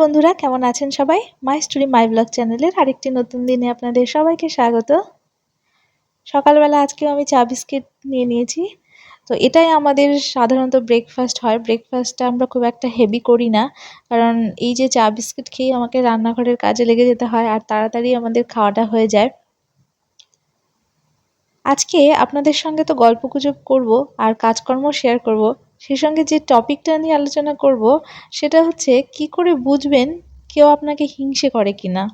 বন্ধুরা, কেমন আছেন সবাই? মাই স্টোরি মাই ব্লগ চ্যানেলের আরেকটি নতুন দিনে আপনাদের সবাইকে স্বাগত। সকালবেলা আজকেও আমি চা বিস্কিট নিয়ে নিয়েছি। তো এটাই আমাদের সাধারণত ব্রেকফাস্ট হয়। ব্রেকফাস্টটা আমরা খুব একটা হেভি করি না। কারণ এই যে চা বিস্কিট খেয়ে আমাকে রান্নাঘরের কাজে লেগে যেতে হয় আর তাড়াতাড়ি আমাদের খাওয়াটা হয়ে যায়। আজকে আপনাদের সঙ্গে তো গল্প গুজব করব আর কাজকর্ম শেয়ার করব। সেই সঙ্গে যে টপিকটা নিয়ে আলোচনা করব, সেটা হচ্ছে কি করে বুঝবেন কেউ আপনাকে হিংসে করে কি না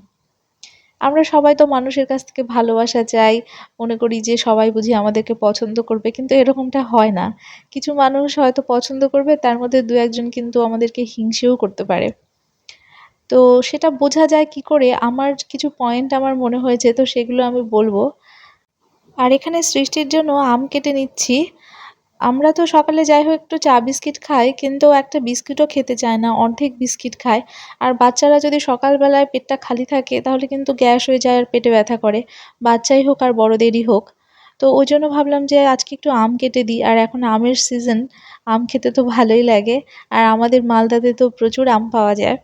আমরা সবাই তো মানুষের কাছ থেকে ভালোবাসা চাই, মনে করি যে সবাই বুঝি আমাদেরকে পছন্দ করবে, কিন্তু এরকমটা হয় না। কিছু মানুষ হয়তো পছন্দ করবে, তার মধ্যে দু একজন কিন্তু আমাদেরকে হিংসেও করতে পারে। তো সেটা বোঝা যায় কি করে? আমার কিছু পয়েন্ট আমার মনে হয়েছে, তো সেগুলো আমি বলব। আর এখানে সৃষ্টির জন্য আম কেটে নিচ্ছি। আমরা তো সকালে যাই হোক একটু চা বিস্কিট খাই, কিন্তু একটা বিস্কিটও খেতে চায় না, অর্ধেক বিস্কিট খায়। আর বাচ্চারা যদি সকালবেলায় পেটটা খালি থাকে, তাহলে কিন্তু গ্যাস হয়ে যায় আর পেটে ব্যথা করে। বাচ্চাই হোক আর বড়দেরই হোক। তো ওই জন্য ভাবলাম যে আজকে একটু আম কেটে দিই, আর এখন আমের সিজন আম খেতে তো ভালোই লাগে। আর আমাদের মালদাতে তো প্রচুর আম পাওয়া যায়।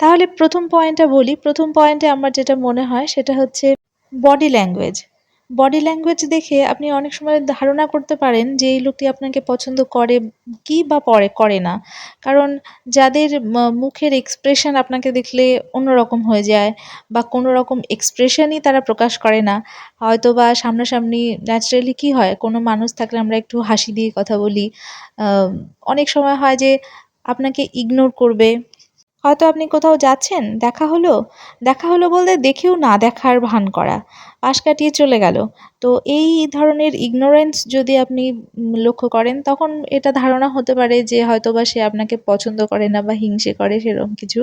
তাহলে প্রথম পয়েন্টটা বলি। প্রথম পয়েন্টে আমার যেটা মনে হয়, সেটা হচ্ছে বডি ল্যাঙ্গুয়েজ বডি ল্যাঙ্গুয়েজ দেখে আপনি অনেক সময় ধারণা করতে পারেন যে এই লোকটি আপনাকে পছন্দ করে কি বা পরে, করে না। কারণ যাদের মুখের এক্সপ্রেশন আপনাকে দেখলে অন্যরকম হয়ে যায় বা কোনো রকম এক্সপ্রেশনই তারা প্রকাশ করে না। হয়তো বা সামনাসামনি ন্যাচারালি কী হয়, কোনো মানুষ থাকলে আমরা একটু হাসি দিয়ে কথা বলি। অনেক সময় হয় যে আপনাকে ইগনোর করবে হয়তো আপনি কোথাও যাচ্ছেন, দেখা হলো? দেখা হলো বলতে দেখেও না দেখার ভান করা। পাশ কাটিয়ে চলে গেল। তো এই ধরনের ইগনোরেন্স যদি আপনি লক্ষ্য করেন, তখন এটা ধারণা হতে পারে যে হয়তো বা সে আপনাকে পছন্দ করে না বা হিংসে করে সেরকম কিছু।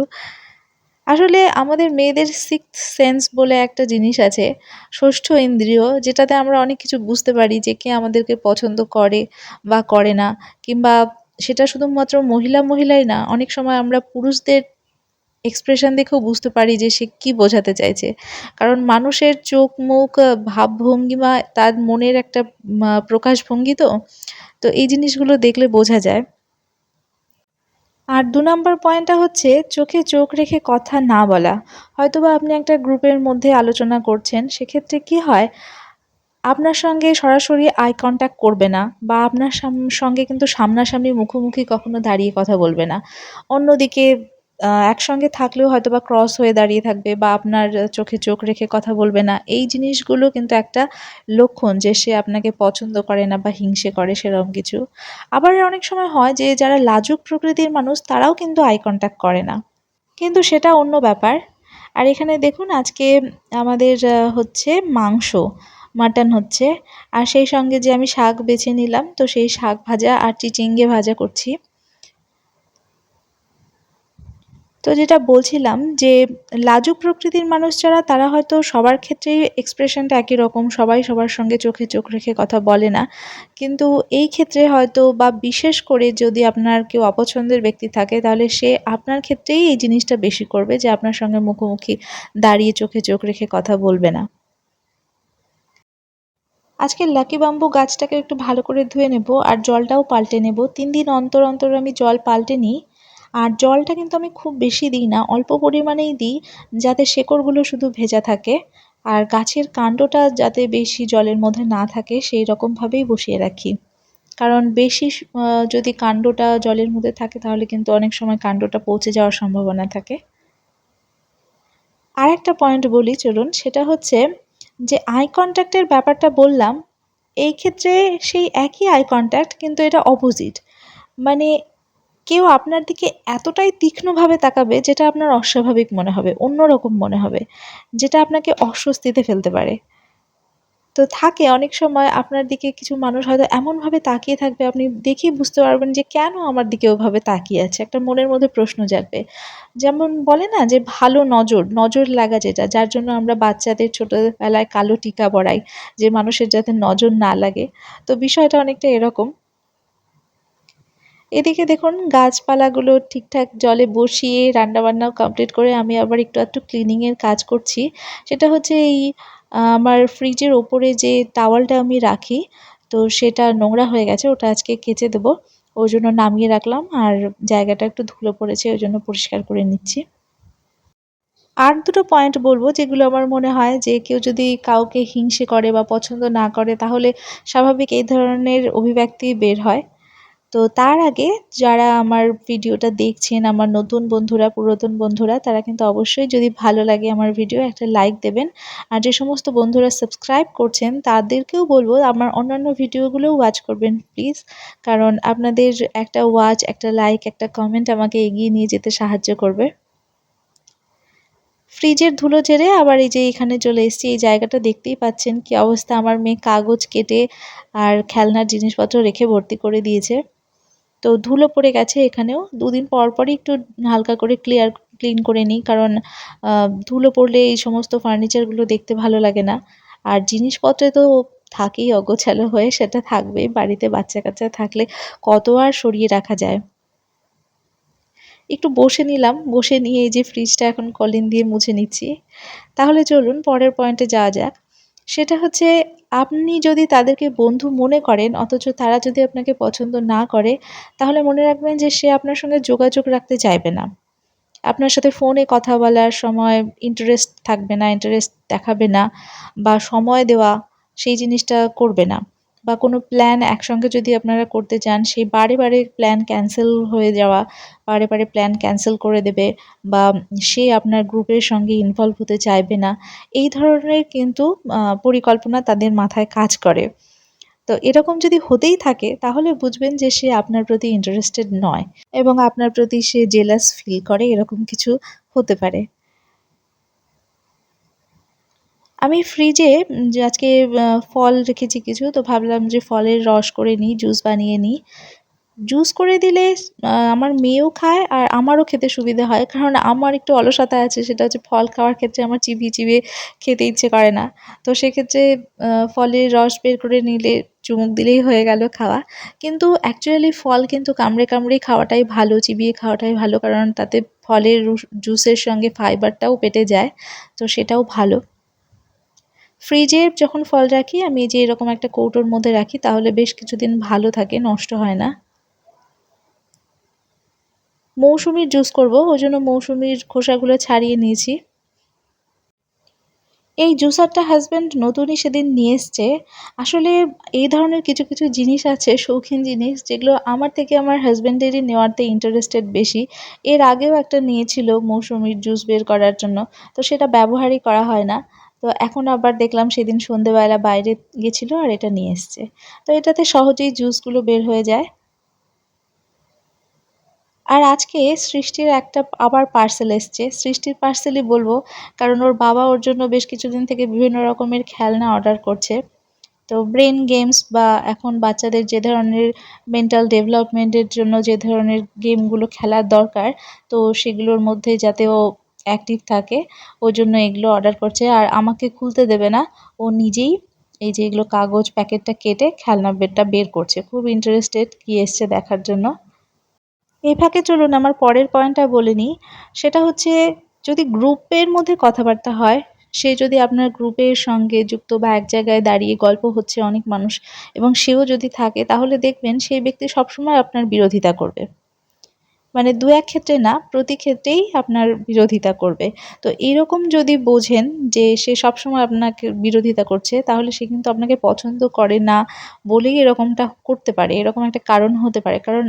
আসলে আমাদের মেয়েদের সিক্স সেন্স বলে একটা জিনিস আছে, ষষ্ঠ ইন্দ্রিয়, যেটাতে আমরা অনেক কিছু বুঝতে পারি যে কে আমাদেরকে পছন্দ করে বা করে না, কিংবা সেটা শুধুমাত্র মহিলা মহিলাই না, অনেক সময় আমরা পুরুষদের এক্সপ্রেশন দেখেও বুঝতে পারি যে সে কী বোঝাতে চাইছে। কারণ মানুষের চোখ, মুখ ভাবভঙ্গিমা তার মনের একটা প্রকাশভঙ্গি তো তো এই জিনিসগুলো দেখলে বোঝা যায়। আর দু নম্বর পয়েন্টটা হচ্ছে চোখে চোখ রেখে কথা না বলা। হয়তোবা আপনি একটা গ্রুপের মধ্যে আলোচনা করছেন, সেক্ষেত্রে কি হয়? আপনার সঙ্গে সরাসরি আই কন্ট্যাক্ট করবে না বা আপনার সঙ্গে কিন্তু সামনাসামনি মুখোমুখি কখনো দাঁড়িয়ে কথা বলবে না। অন্যদিকে একসঙ্গে থাকলেও হয়তো বা ক্রস হয়ে দাঁড়িয়ে থাকবে বা আপনার চোখে চোখ রেখে কথা বলবে না। এই জিনিসগুলো কিন্তু একটা লক্ষণ যে সে আপনাকে পছন্দ করে না বা হিংসে করে সেরকম কিছু। আবার অনেক সময় হয় যে যারা লাজুক প্রকৃতির মানুষ তারাও কিন্তু আই কন্ট্যাক্ট করে না। কিন্তু সেটা অন্য ব্যাপার। আর এখানে দেখুন আজকে আমাদের হচ্ছে মাংস। মাটন হচ্ছে। আর সেই সঙ্গে যে আমি শাক বেছে নিলাম, তো সেই শাক ভাজা আর চিচিঙ্গে ভাজা করছি। তো যেটা বলছিলাম যে, লাজুক প্রকৃতির মানুষ যারা, তারা হয়তো সবার ক্ষেত্রেই এক্সপ্রেশনটা একই রকম, সবাই সবার সঙ্গে চোখে চোখ রেখে কথা বলে না। কিন্তু এই ক্ষেত্রে হয়তো বা বিশেষ করে যদি আপনার কেউ অপছন্দের ব্যক্তি থাকে, তাহলে সে আপনার ক্ষেত্রেই এই জিনিসটা বেশি করবে যে, আপনার সঙ্গে মুখোমুখি দাঁড়িয়ে চোখে চোখ রেখে কথা বলবে না। আজকে লাকি বাম্বু গাছটাকে একটু ভালো করে ধুয়ে নেব আর জলটাও পাল্টে নেব। তিন দিন অন্তর অন্তর আমি জল পাল্টে নিই। আর জলটা কিন্তু আমি খুব বেশি দিই না, অল্প পরিমাণেই দিই যাতে শেকড়গুলো শুধু ভেজা থাকে। আর গাছের কাণ্ডটা যাতে বেশি জলের মধ্যে না থাকে সেই রকমভাবেই বসিয়ে রাখি। কারণ বেশি যদি কাণ্ডটা জলের মধ্যে থাকে তাহলে কিন্তু অনেক সময় কাণ্ডটা পৌঁছে যাওয়ার সম্ভাবনা থাকে। আর একটা পয়েন্ট বলি, চলুন। সেটা হচ্ছে যে আই কন্ট্যাক্টের ব্যাপারটা বললাম, এই ক্ষেত্রে সেই একই আই কন্ট্যাক্ট কিন্তু এটা অপোজিট মানে কেউ আপনার দিকে এতটাই তীক্ষ্ণভাবে তাকাবে যেটা আপনার অস্বাভাবিক মনে হবে, অন্যরকম মনে হবে, যেটা আপনাকে অস্বস্তিতে ফেলতে পারে। তো থাকে অনেক সময় আপনার দিকে কিছু মানুষ হয়তো এমনভাবে তাকিয়ে থাকবে, আপনি দেখেই বুঝতে পারবেন যে কেন আমার দিকে ওভাবে তাকিয়ে আছে। একটা মনের মধ্যে প্রশ্ন জাগবে। যেমন বলে না যে ভালো নজর নজর লাগা যেটা, যার জন্য আমরা বাচ্চাদের ছোটোবেলায় কালো টিকা পরাই, যে মানুষের যাতে নজর না লাগে। তো বিষয়টা অনেকটা এরকম। এদিকে দেখুন, গাছপালাগুলো ঠিকঠাক জলে বসিয়ে রান্নাবান্নাও কমপ্লিট করে আমি আবার একটু একটু ক্লিনিংয়ের কাজ করছি। সেটা হচ্ছে এই আমার ফ্রিজের ওপরে যে টাওয়ালটা আমি রাখি, তো সেটা নোংরা হয়ে গেছে, ওটা আজকে কেচে দেবো। ওই জন্য নামিয়ে রাখলাম, আর জায়গাটা একটু ধুলো পড়েছে, ওই জন্য পরিষ্কার করে নিচ্ছি। আর দুটো পয়েন্ট বলব, যেগুলো আমার মনে হয় যে কেউ যদি কাউকে হিংসে করে বা পছন্দ না করে, তাহলে স্বাভাবিক এই ধরনের অভিব্যক্তি বের হয়। তো তার আগে যারা আমার ভিডিওটা দেখছেন, আমার নতুন বন্ধুরা, পুরাতন বন্ধুরা, তারা কিন্তু অবশ্যই যদি ভালো লাগে আমার ভিডিও, একটা লাইক দেবেন। আর যে সমস্ত বন্ধুরা সাবস্ক্রাইব করছেন, তাদেরকেও বলব আমার অন্যান্য ভিডিওগুলোও ওয়াচ করবেন প্লিজ কারণ আপনাদের একটা ওয়াচ একটা লাইক একটা কমেন্ট আমাকে এগিয়ে নিয়ে যেতে সাহায্য করবে। ফ্রিজের ধুলো ঝেড়ে আবার এই যে এখানে চলে এসেছি, এই জায়গাটা দেখতেই পাচ্ছেন কি অবস্থা। আমার মেয়ে কাগজ কেটে আর খেলনার জিনিসপত্র রেখে ভর্তি করে দিয়েছে। তো ধুলো পড়ে গেছে এখানেও। দুদিন পর পরই একটু হালকা করে ক্লিয়ার ক্লিন করে নিই। কারণ ধুলো পড়লে এই সমস্ত ফার্নিচারগুলো দেখতে ভালো লাগে না। আর জিনিসপত্রে তো থাকেই অগোছালো হয়ে, সেটা থাকবেই বাড়িতে বাচ্চা কাচ্চা থাকলে কত আর সরিয়ে রাখা যায়। একটু বসে নিলাম। বসে নিয়ে এই যে ফ্রিজটা এখন কলিন দিয়ে মুছে নিচ্ছি। তাহলে চলুন, পরের পয়েন্টে যাওয়া যাক। সেটা হচ্ছে আপনি যদি তাদেরকে বন্ধু মনে করেন, অথচ তারা যদি আপনাকে পছন্দ না করে, তাহলে মনে রাখবেন যে সে আপনার সঙ্গে যোগাযোগ রাখতে চাইবে না। আপনার সাথে ফোনে কথা বলার সময় ইন্টারেস্ট থাকবে না ইন্টারেস্ট দেখাবে না, বা সময় দেওয়া সেই জিনিসটা করবে না। বা কোনো প্ল্যান একসঙ্গে যদি আপনারা করতে চান, সেই বারে বারে প্ল্যান ক্যান্সেল হয়ে যাওয়া, বারে বারে প্ল্যান ক্যান্সেল করে দেবে বা সে আপনার গ্রুপের সঙ্গে ইনভলভ হতে চাইবে না, এই ধরনের কিন্তু পরিকল্পনা তাদের মাথায় কাজ করে। তো এরকম যদি হতেই থাকে, তাহলে বুঝবেন যে সে আপনার প্রতি ইন্টারেস্টেড নয় এবং আপনার প্রতি সে জেলাস ফিল করে, এরকম কিছু হতে পারে। আমি ফ্রিজে আজকে ফল রেখেছি কিছু, তো ভাবলাম যে ফলের রস করে নিই জুস বানিয়ে নিই। জুস করে দিলে আমার মেয়েও খায় আর আমারও খেতে সুবিধা হয়। কারণ আমার একটু অলসতা আছে, সেটা হচ্ছে ফল খাওয়ার ক্ষেত্রে আমার চিবিয়ে চিবিয়ে খেতে ইচ্ছে করে না। তো সেক্ষেত্রে ফলের রস বের করে নিলে চুমুক দিলেই হয়ে গেল খাওয়া। কিন্তু অ্যাকচুয়ালি ফল কিন্তু কামড়ে কামড়েই খাওয়াটাই ভালো, চিবিয়ে খাওয়াটাই ভালো, কারণ তাতে ফলের জুসের সঙ্গে ফাইবারটাও পেটে যায়, তো সেটাও ভালো। ফ্রিজে যখন ফল রাখি, আমি যে এরকম একটা কৌটোর মধ্যে রাখি, তাহলে বেশ কিছুদিন ভালো থাকে, নষ্ট হয় না। মৌসুমির জুস করব, ওই জন্য মৌসুমির খোসাগুলো ছাড়িয়ে নিয়েছি। এই জুসারটা হাজব্যান্ড নতুনই সেদিন নিয়ে এসছে। আসলে এই ধরনের কিছু কিছু জিনিস আছে, শৌখিন জিনিস, যেগুলো আমার থেকে আমার হাজব্যান্ডেরই নেওয়াতে ইন্টারেস্টেড বেশি। এর আগেও একটা নিয়েছিল মৌসুমির জুস বের করার জন্য, তো সেটা ব্যবহারই করা হয় না। তো এখন আবার দেখলাম সেদিন সন্ধেবেলা বাইরে গেছিল আর এটা নিয়ে এসছে। তো এটাতে সহজেই জুসগুলো বের হয়ে যায়। আর আজকে সৃষ্টির একটা আবার পার্সেল এসছে। সৃষ্টির পার্সেলই বলব, কারণ ওর বাবা ওর জন্য বেশ কিছুদিন থেকে বিভিন্ন রকমের খেলনা অর্ডার করছে। তো ব্রেন গেমস বা এখন বাচ্চাদের যে ধরনের মেন্টাল ডেভেলপমেন্টের জন্য যে ধরনের গেমগুলো খেলার দরকার, তো সেগুলোর মধ্যে যাতে ও অ্যাক্টিভ থাকে ওই জন্য এগুলো অর্ডার করছে। আর আমাকে খুলতে দেবে না, ও নিজেই এই যে এগুলো কাগজ প্যাকেটটা কেটে খেলনা বেডটা বের করছে। খুব ইন্টারেস্টেড কি এসছে দেখার জন্য। এই ফাঁকে চলুন, আমার পরের পয়েন্টটা বলে নিই। সেটা হচ্ছে, যদি গ্রুপের মধ্যে কথাবার্তা হয়, সে যদি আপনার গ্রুপের সঙ্গে যুক্ত বা এক জায়গায় দাঁড়িয়ে গল্প হচ্ছে অনেক মানুষ এবং সেও যদি থাকে, তাহলে দেখবেন সেই ব্যক্তি সবসময় আপনার বিরোধিতা করবে। মানে দু এক ক্ষেত্রে না, প্রতি ক্ষেত্রেই আপনার বিরোধিতা করবে। তো এরকম যদি বোঝেন যে সে সবসময় আপনাকে বিরোধিতা করছে, তাহলে সে কিন্তু আপনাকে পছন্দ করে না বলেই এরকমটা করতে পারে। এরকম একটা কারণ হতে পারে। কারণ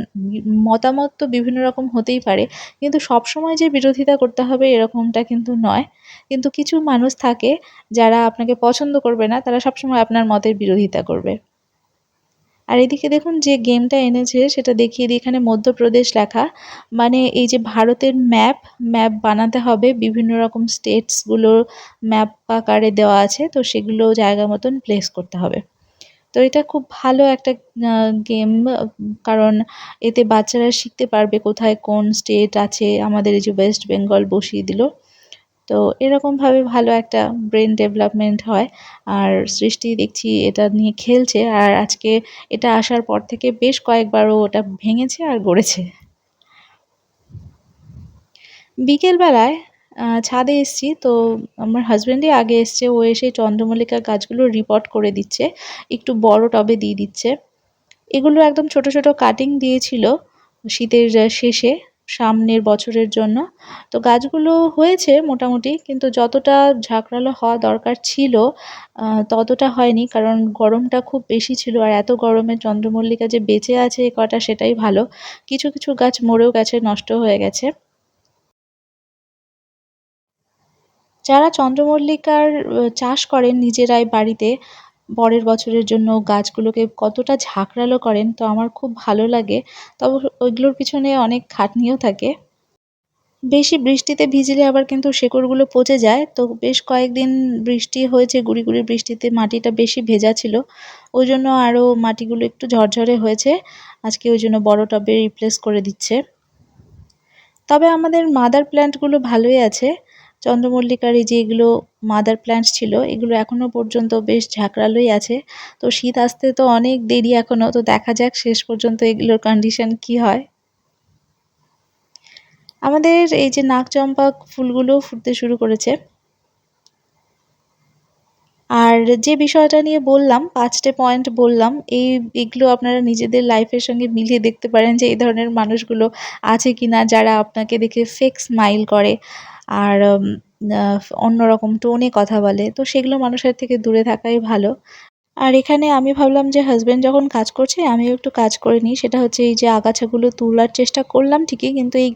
মতামত তো বিভিন্ন রকম হতেই পারে, কিন্তু সবসময় যে বিরোধিতা করতে হবে এরকমটা কিন্তু নয়। কিন্তু কিছু মানুষ থাকে যারা আপনাকে পছন্দ করবে না, তারা সবসময় আপনার মতের বিরোধিতা করবে। আর এদিকে দেখুন যে গেমটা এনেছে, সেটা দেখিয়ে দিই। এখানে মধ্যপ্রদেশ লেখা মানে এই যে ভারতের ম্যাপ ম্যাপ বানাতে হবে। বিভিন্ন রকম স্টেটসগুলোর ম্যাপ আকারে দেওয়া আছে, তো সেগুলো জায়গা মতন প্লেস করতে হবে। তো এটা খুব ভালো একটা গেম কারণ এতে বাচ্চারা শিখতে পারবে কোথায় কোন স্টেট আছে। আমাদের এই যে ওয়েস্ট বেঙ্গল বসিয়ে দিল। তো এরকমভাবে ভালো একটা ব্রেন ডেভেলপমেন্ট হয়। আর সৃষ্টি দেখছি এটা নিয়ে খেলছে। আর আজকে এটা আসার পর থেকে বেশ কয়েকবারও ওটা ভেঙেছে আর গড়েছে। বিকেলবেলায় ছাদে এসছি। তো আমার হাজব্যান্ডই আগে এসছে। ও এসে চন্দ্রমল্লিকা গাছগুলো রিপোর্ট করে দিচ্ছে। একটু বড় টবে দিয়ে দিচ্ছে। এগুলো একদম ছোট ছোট কাটিং দিয়েছিল শীতের শেষে। সামনের বছরের জন্য। তো গাছগুলো হয়েছে মোটামুটি, কিন্তু যতটা ঝাঁকড়ালো হওয়া দরকার ছিল ততটা হয়নি, কারণ গরমটা খুব বেশি ছিল। আর এত গরমে চন্দ্রমল্লিকা যে বেঁচে আছে এ কটা, সেটাই ভালো। কিছু কিছু গাছ মরেও গেছে, নষ্ট হয়ে গেছে। যারা চন্দ্রমল্লিকার চাষ করেন নিজেরাই বাড়িতে পরের বছরের জন্য গাছগুলোকে কতটা ঝাঁকড়ালো করেন, তো আমার খুব ভালো লাগে। তবে ওইগুলোর পিছনে অনেক খাটনিও থাকে। বেশি বৃষ্টিতে ভিজলে আবার কিন্তু শেকড়গুলো পচে যায়। তো বেশ কয়েকদিন বৃষ্টি হয়েছে, গুড়ি গুড়ি বৃষ্টিতে মাটিটা বেশি ভেজা ছিল। ওই জন্য আরও মাটিগুলো একটু ঝরঝরে হয়েছে। আজকে ওই জন্য বড় টবে রিপ্লেস করে দিচ্ছে। তবে আমাদের মাদার প্ল্যান্টগুলো ভালোই আছে। চন্দ্রমল্লিকার এই যে এগুলো মাদার প্ল্যান্টস ছিল, এগুলো এখনও পর্যন্ত বেশ ঝাঁকড়ালোই আছে। তো শীত আসতে তো অনেক দেরি এখনও তো দেখা যাক শেষ পর্যন্ত এগুলোর কন্ডিশন কি হয়। আমাদের এই যে নাক চম্পা ফুলগুলো ফুটতে শুরু করেছে। আর যে বিষয়টা নিয়ে বললাম, পাঁচটে পয়েন্ট বললাম, এই এগুলো আপনারা নিজেদের লাইফের সঙ্গে মিলিয়ে দেখতে পারেন যে এই ধরনের মানুষগুলো আছে কি না যারা আপনাকে দেখে ফেক স্মাইল করে। আর অন্যরকম টোনে কথা বলে। তো সেগুলো মানুষের থেকে দূরে থাকাই ভালো। আর এখানে আমি ভাবলাম যে হাজব্যান্ড যখন কাজ করছে, আমিও একটু কাজ করে নিই। সেটা হচ্ছে এই যে আগাছাগুলো তোলার চেষ্টা করলাম ঠিকই, কিন্তু এই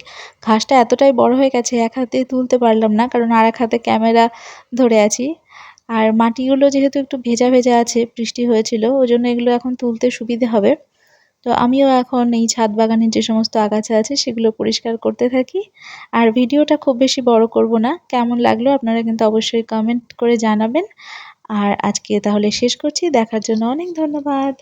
ঘাসটা এতটাই বড় হয়ে গেছে, এক হাতে তুলতে পারলাম না, কারণ আর এক হাতে ক্যামেরা ধরে আছি। আর মাটিগুলো যেহেতু একটু ভেজা ভেজা আছে, বৃষ্টি হয়েছিল, ওই জন্য এগুলো এখন তুলতে সুবিধে হবে। তো আমিও এখন এই ছাদ বাগানের যে সমস্ত আগাছা আছে সেগুলো পরিষ্কার করতে থাকি। আর ভিডিওটা খুব বেশি বড় করব না। কেমন লাগল আপনারা কিন্তু অবশ্যই কমেন্ট করে জানাবেন। আর আজকে তাহলে শেষ করছি। দেখার জন্য অনেক ধন্যবাদ।